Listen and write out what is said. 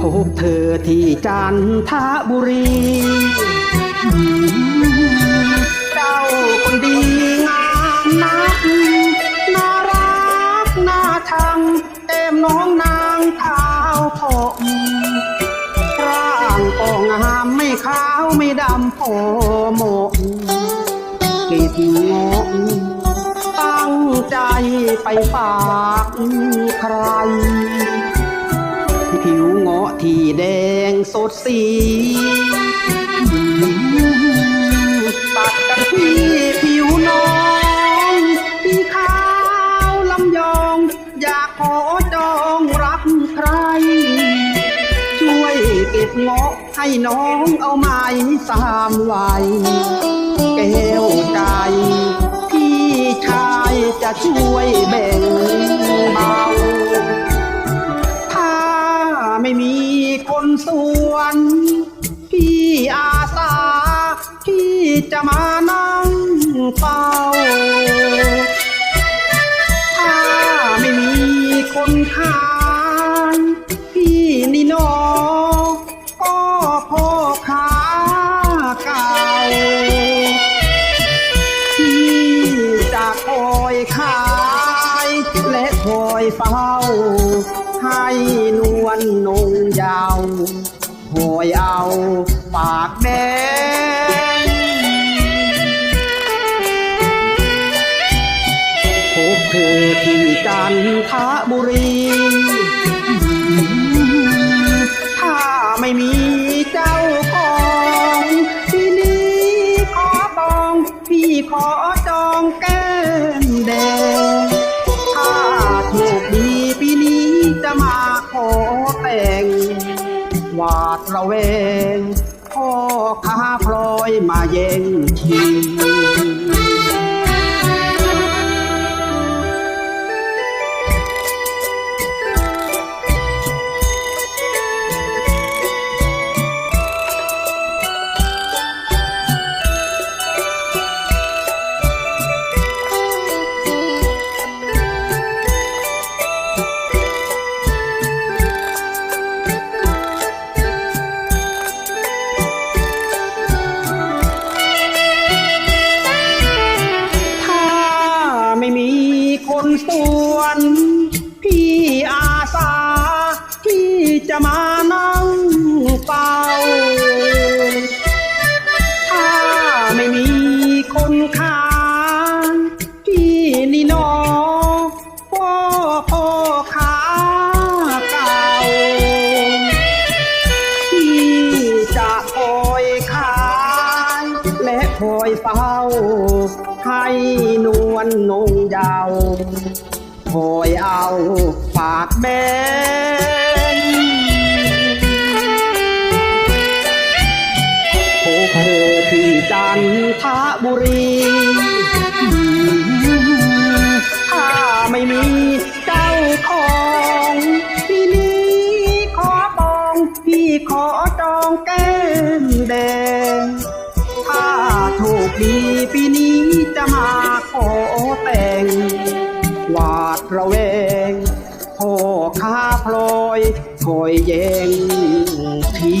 พบเธอที่จันทบุรี เจ้าคนดีงามนัก น่ารักน่าชังเต็มน้องนางขาวผมร่างก็งามไม่ขาวไม่ดำพอหมกกิดงกตั้งใจไปฝากใคร ที่แดงสดสีตัดกันที่ผิวน้องที่ขาวลำยอง อยากขอจองรักใคร ช่วยเก็บเงาะให้น้องเอาไม้สามไว้แก้วใจพี่ชายจะช่วยแบ่งเบาถ้า จะมานั่งเฝ้า ถ้าไม่มีคนขายพี่นี่นอก็พ่อค้าเก่าที่จะคอยขาย และคอยเฝ้า ให้นวลนงยาวคอยเอาปากแดง เธอที่จันทบุรี ถ้าไม่มีเจ้าของที่นี้ขอตองพี่ขอจองแก้มแดง ถ้าโชคดีปีนี้จะมาขอแต่ง หวาดระแวงพ่อค้าพลอยมาแย่ง มานั่งเฝ้าถ้าไม่มีคนขายพี่นี่นอพ่อพ่อขาเก่าที่จะคอยขายและคอยเฝ้า ให้นวลนงยาวคอยเอาปากแบง เธอที่จันทบุรีถ้าไม่มีเจ้าของที่นี้ขอปองพี่ขอจองแก้มแดง ถ้าโชคดีปีนี้จะมาขอแต่ง หวาดระแวงพ่อค้าพลอยคอยแย่งที